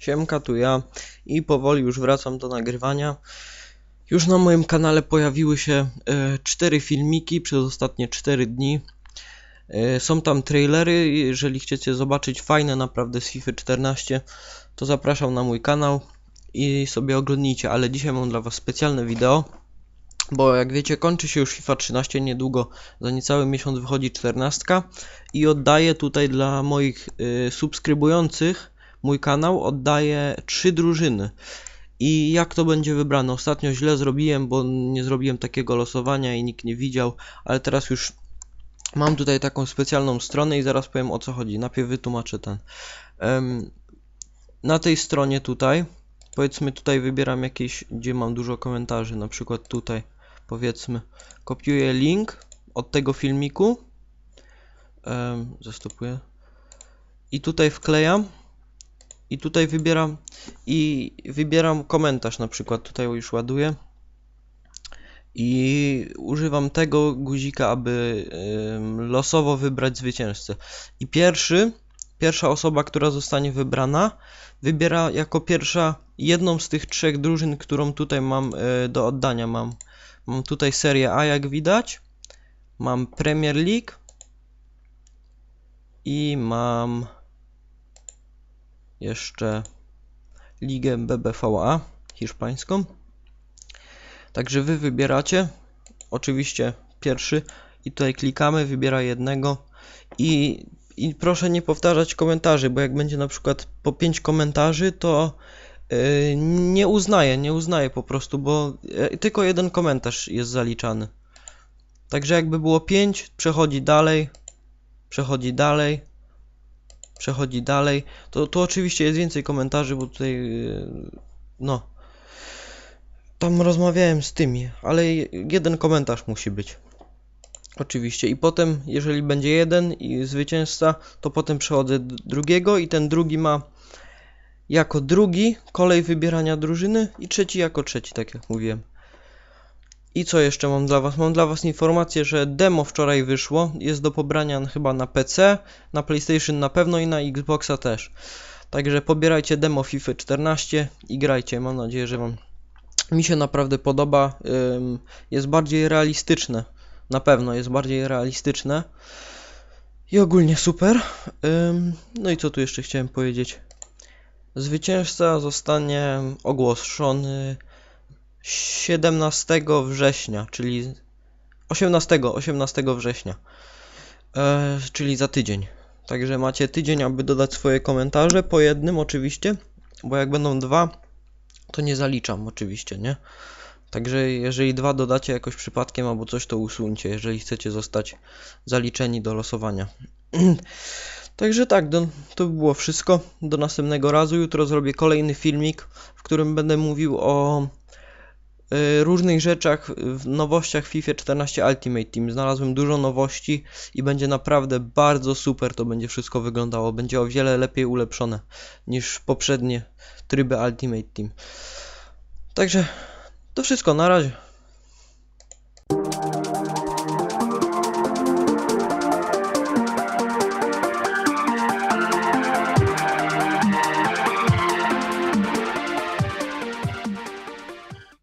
Siemka, tu ja. I powoli już wracam do nagrywania. Już na moim kanale pojawiły się e, cztery filmiki przez ostatnie 4 dni. E, są tam trailery, jeżeli chcecie zobaczyć fajne naprawdę z FIFA 14, to zapraszam na mój kanał i sobie oglądnijcie, ale dzisiaj mam dla was specjalne wideo, bo jak wiecie kończy się już FIFA 13 niedługo, za niecały miesiąc wychodzi 14 i oddaję tutaj dla moich y, subskrybujących mój kanał, oddaję trzy drużyny. I jak to będzie wybrane? Ostatnio źle zrobiłem, bo nie zrobiłem takiego losowania i nikt nie widział, ale teraz już mam tutaj taką specjalną stronę i zaraz powiem o co chodzi. Najpierw wytłumaczę ten. Na tej stronie tutaj, powiedzmy tutaj wybieram jakieś, gdzie mam dużo komentarzy, na przykład tutaj, powiedzmy, kopiuję link od tego filmiku, zastopuję i tutaj wklejam i tutaj wybieram i wybieram komentarz na przykład, tutaj już ładuję i używam tego guzika, aby losowo wybrać zwycięzcę. I pierwszy, pierwsza osoba, która zostanie wybrana, wybiera jako pierwsza jedną z tych trzech drużyn, którą tutaj mam e, do oddania. Mam, mam tutaj serię A, jak widać, mam Premier League i mam jeszcze Ligę BBVA hiszpańską. Także wy wybieracie, oczywiście pierwszy i tutaj klikamy, wybiera jednego i, i proszę nie powtarzać komentarzy, bo jak będzie na przykład po 5 komentarzy, to yy, nie uznaję, nie uznaję po prostu, bo yy, tylko jeden komentarz jest zaliczany. Także jakby było 5, przechodzi dalej, przechodzi dalej, przechodzi dalej, to, to oczywiście jest więcej komentarzy, bo tutaj, yy, no, tam rozmawiałem z tymi, ale je- jeden komentarz musi być. Oczywiście. I potem, jeżeli będzie jeden i zwycięzca, to potem przechodzę d- drugiego i ten drugi ma jako drugi kolej wybierania drużyny i trzeci jako trzeci, tak jak mówiłem. I co jeszcze mam dla was? Mam dla was informację, że demo wczoraj wyszło. Jest do pobrania chyba na PC, na PlayStation na pewno i na Xboxa też. Także pobierajcie demo FIFA 14 i grajcie. Mam nadzieję, że wam mi się naprawdę podoba. Jest bardziej realistyczne. Na pewno jest bardziej realistyczne. I ogólnie super. No i co tu jeszcze chciałem powiedzieć? Zwycięzca zostanie ogłoszony 17 września, czyli 18, 18 września. E, czyli za tydzień. Także macie tydzień, aby dodać swoje komentarze, po jednym oczywiście, bo jak będą dwa, to nie zaliczam oczywiście, nie? Także jeżeli dwa dodacie jakoś przypadkiem albo coś, to usuńcie, jeżeli chcecie zostać zaliczeni do losowania. Także tak, do, to by było wszystko. Do następnego razu. Jutro zrobię kolejny filmik, w którym będę mówił o różnych rzeczach, w nowościach FIFA 14 Ultimate Team. Znalazłem dużo nowości i będzie naprawdę bardzo super to będzie wszystko wyglądało. Będzie o wiele lepiej ulepszone niż poprzednie tryby Ultimate Team. Także to wszystko, na razie.